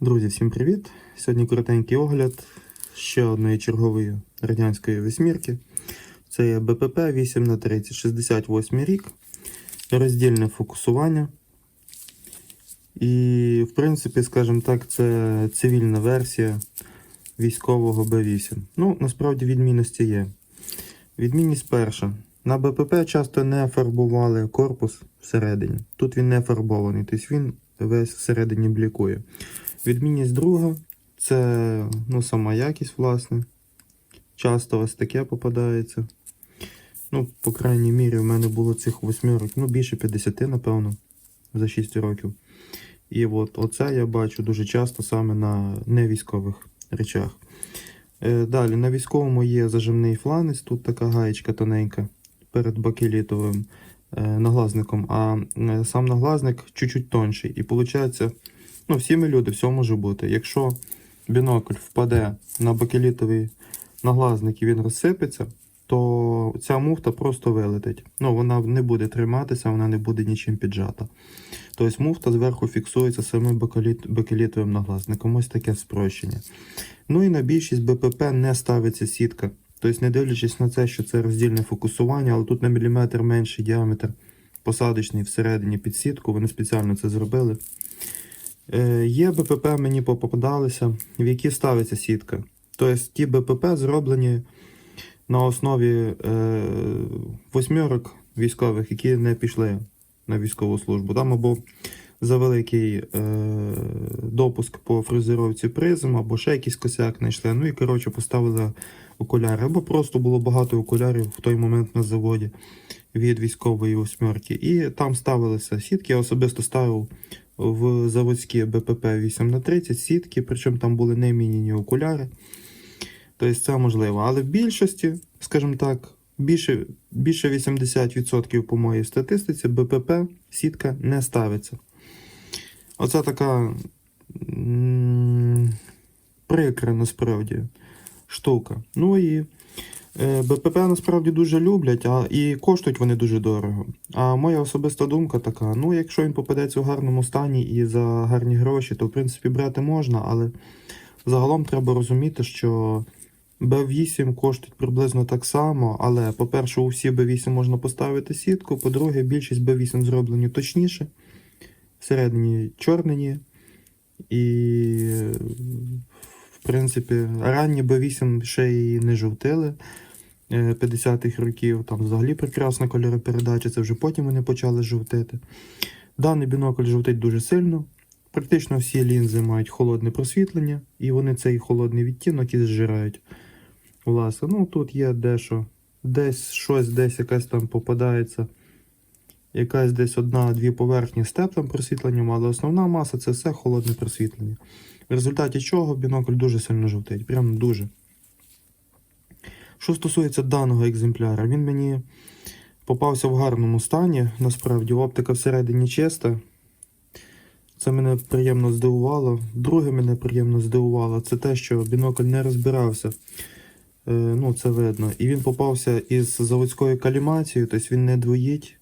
Друзі, всім привіт! Сьогодні коротенький огляд ще одної чергової радянської восьмірки. Це є БПП 8 на 30 68 рік, роздільне фокусування. І, в принципі, скажімо так, це цивільна версія військового Б8. Ну, насправді відмінності є. Відмінність перша. На БПП часто не фарбували корпус всередині. Тут він не фарбований, тобто він весь всередині блікує. Відмінність друга це ну, сама якість, власне. Часто ось таке попадається. Ну, по крайній мірі, в мене було цих восьмірок, ну, більше 50, напевно, за 6 років. І от оце я бачу дуже часто саме на невійськових речах. Е, далі, на військовому є зажимний фланець, тут така гаєчка тоненька перед бакелітовим е, наглазником, а е, сам наглазник чуть-чуть тонший. І виходить, ну, всі ми люди, все може бути. Якщо бінокль впаде на бакелітовий наглазник і він розсипеться, то ця муфта просто вилетить. Ну, вона не буде триматися, вона не буде нічим піджата. Тобто муфта зверху фіксується самим бакеліт, бакелітовим наглазником. Ось таке спрощення. Ну і на більшість БПП не ставиться сітка. Тобто, не дивлячись на це, що це роздільне фокусування, але тут на міліметр менший діаметр посадочний всередині під сітку, вони спеціально це зробили. Е, є БПП, мені попадалися, в які ставиться сітка. Тобто ті БПП зроблені на основі е, восьмерок військових, які не пішли на військову службу. Там або за великий е, допуск по фрезеровці призм, або ще якийсь косяк знайшли. Ну і коротше поставили окуляри. Або просто було багато окулярів в той момент на заводі від військової восьмерки. І там ставилися сітки. Я особисто ставив в заводські БПП 8 на 30 сітки, причому там були не мініні окуляри. Тобто це можливо. Але в більшості, скажімо так, більше, більше 80% по моїй статистиці БПП сітка не ставиться. Оце така прикра насправді штука. Ну і БПП насправді дуже люблять, а і коштують вони дуже дорого. А моя особиста думка така: ну, якщо він попадеться у гарному стані і за гарні гроші, то в принципі брати можна, але загалом треба розуміти, що Б8 коштують приблизно так само, але, по-перше, у всі Б8 можна поставити сітку, по-друге, більшість Б8 зроблені точніше, всередині чорнені. І, в принципі, ранні Б8 ще й не жовтили. е, 50-х років, там взагалі прекрасна кольоропередача, це вже потім вони почали жовтити. Даний бінокль жовтить дуже сильно. Практично всі лінзи мають холодне просвітлення, і вони цей холодний відтінок і зжирають. Власне, ну тут є дещо, десь щось, десь якась там попадається, якась десь одна-дві поверхні з теплим просвітленням, але основна маса це все холодне просвітлення. В результаті чого бінокль дуже сильно жовтить. Прям дуже. Що стосується даного екземпляра, він мені попався в гарному стані. Насправді, оптика всередині чиста. Це мене приємно здивувало. Друге мене приємно здивувало, це те, що бінокль не розбирався. Е, ну, це видно. І він попався із заводською калімацією, тобто він не двоїть.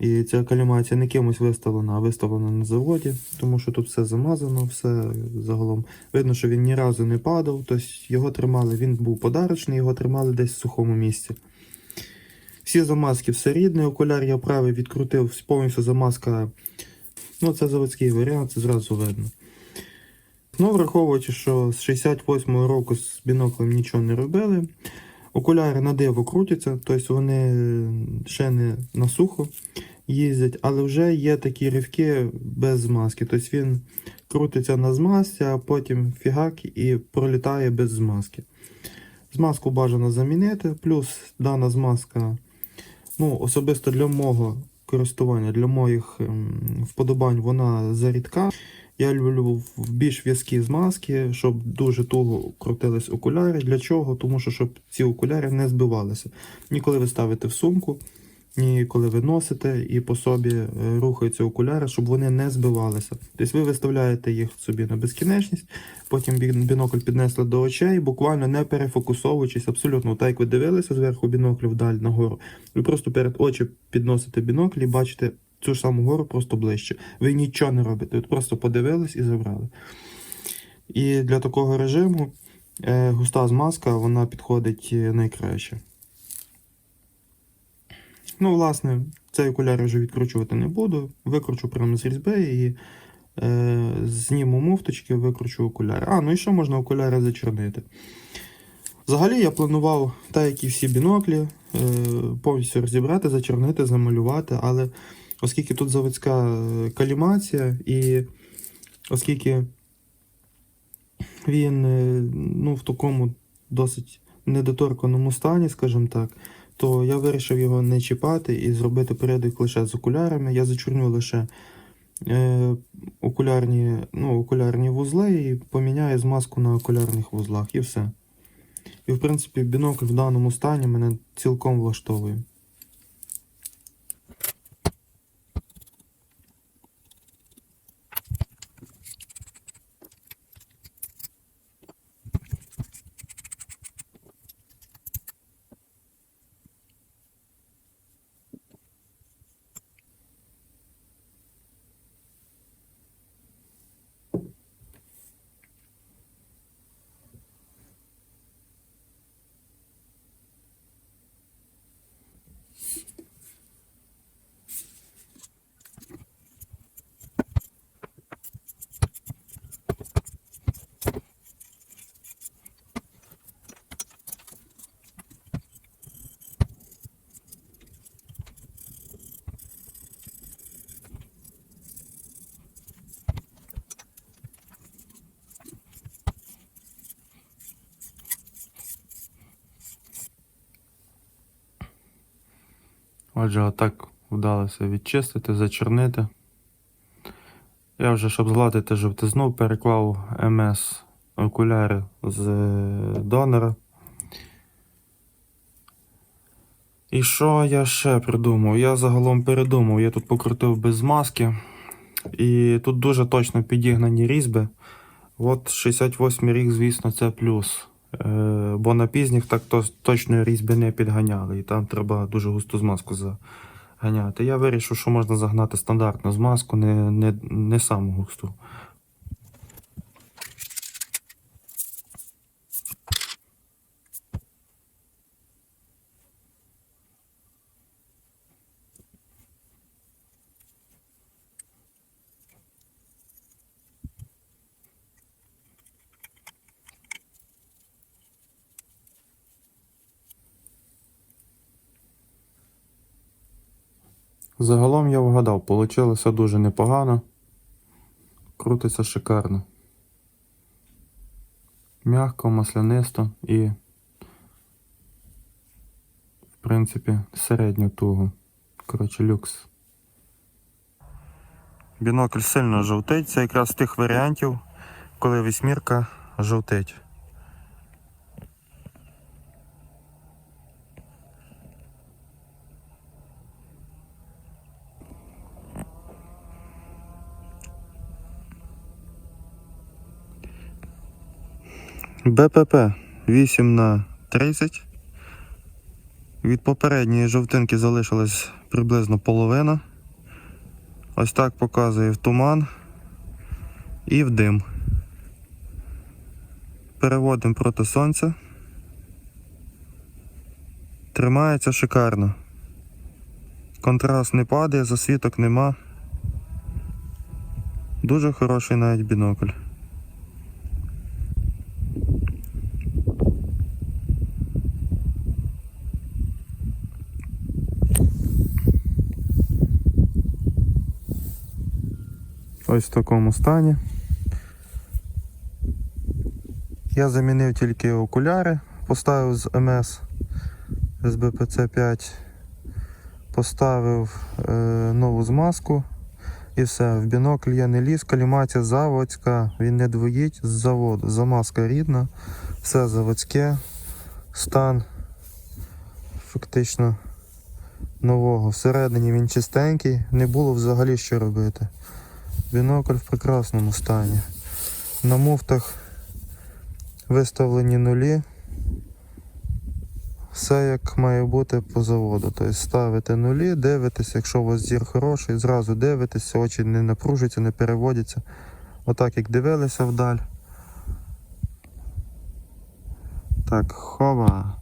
І ця калімація не кимось виставлена, а виставлена на заводі, тому що тут все замазано, все загалом. Видно, що він ні разу не падав, тобто його тримали, він був подарочний, його тримали десь в сухому місці. Всі замазки все рідне, окуляр я правий відкрутив, повністю замазка. Ну, це заводський варіант, це зразу видно. Ну, враховуючи, що з 68-го року з біноклем нічого не робили. Окуляри на диво крутяться, тобто вони ще не на сухо їздять, але вже є такі ривки без змазки. Тобто він крутиться на змазці, а потім фігак і пролітає без змазки. Змазку бажано замінити, плюс дана змазка, ну, особисто для мого користування, для моїх ем, вподобань, вона зарідка. Я люблю більш в'язкі змазки, щоб дуже туго крутились окуляри. Для чого? Тому що щоб ці окуляри не збивалися. Ні коли ви ставите в сумку, ні коли ви носите і по собі е, рухаються окуляри, щоб вони не збивалися. Тобто ви виставляєте їх собі на безкінечність, потім бінокль піднесли до очей, буквально не перефокусовуючись абсолютно, так як ви дивилися зверху біноклю вдаль нагору. Ви просто перед очі підносите бінокль і бачите цю ж саму гору просто ближче. Ви нічого не робите, ви просто подивились і забрали. І для такого режиму е, густа змазка вона підходить е, найкраще. Ну, власне, цей окуляр вже відкручувати не буду. Викручу прямо з різьби і е, зніму муфточки, викручу окуляри. А, ну і ще можна окуляри зачорнити. Взагалі я планував, так як і всі біноклі, е, повністю розібрати, зачорнити, замалювати, але оскільки тут заводська е, калімація, і оскільки він е, ну, в такому досить недоторканому стані, скажімо так, то я вирішив його не чіпати і зробити порядок лише з окулярами. Я зачорню лише е, окулярні, ну, окулярні вузли і поміняю змазку на окулярних вузлах і все. І, в принципі, бінокль в даному стані мене цілком влаштовує. Отже, отак вдалося відчистити, зачорнити. Я вже, щоб згладити жовтизну, переклав МС окуляри з е, донора. І що я ще придумав? Я загалом передумав, я тут покрутив без маски. І тут дуже точно підігнані різьби. От 68 рік, звісно, це плюс. Е, бо на пізніх так то, точно різьби не підганяли, і там треба дуже густу змазку заганяти. Я вирішив, що можна загнати стандартну змазку, не, не, не саму густу. Загалом я вгадав, получилося дуже непогано. Крутиться шикарно. Мягко, маслянисто і, в принципі, середньо туго. Коротше, люкс. Бінокль сильно жовтить. Це якраз з тих варіантів, коли вісьмірка жовтить. БПП 8 на 30. Від попередньої жовтинки залишилась приблизно половина. Ось так показує в туман і в дим. Переводимо проти сонця. Тримається шикарно. Контраст не падає, засвіток нема. Дуже хороший навіть бінокль. Ось в такому стані. Я замінив тільки окуляри, поставив з МС з БПЦ 5, поставив е, нову змазку і все. В бінокль я не ліз, калімація заводська, він не двоїть з заводу. Замазка рідна, все заводське, стан фактично нового. Всередині він чистенький, не було взагалі що робити. Бінокль в прекрасному стані. На муфтах виставлені нулі. Все як має бути по заводу. Тобто ставите нулі, дивитесь, якщо у вас зір хороший, зразу дивитесь, очі не напружуються, не переводяться. Отак як дивилися вдаль, Так, хова.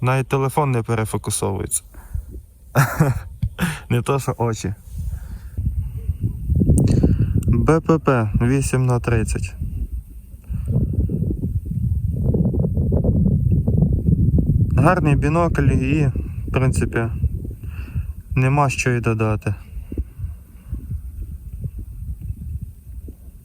Навіть телефон не перефокусовується. не то, що очі. БПП 8 на 30. Гарний бінокль і, в принципі, нема що й додати.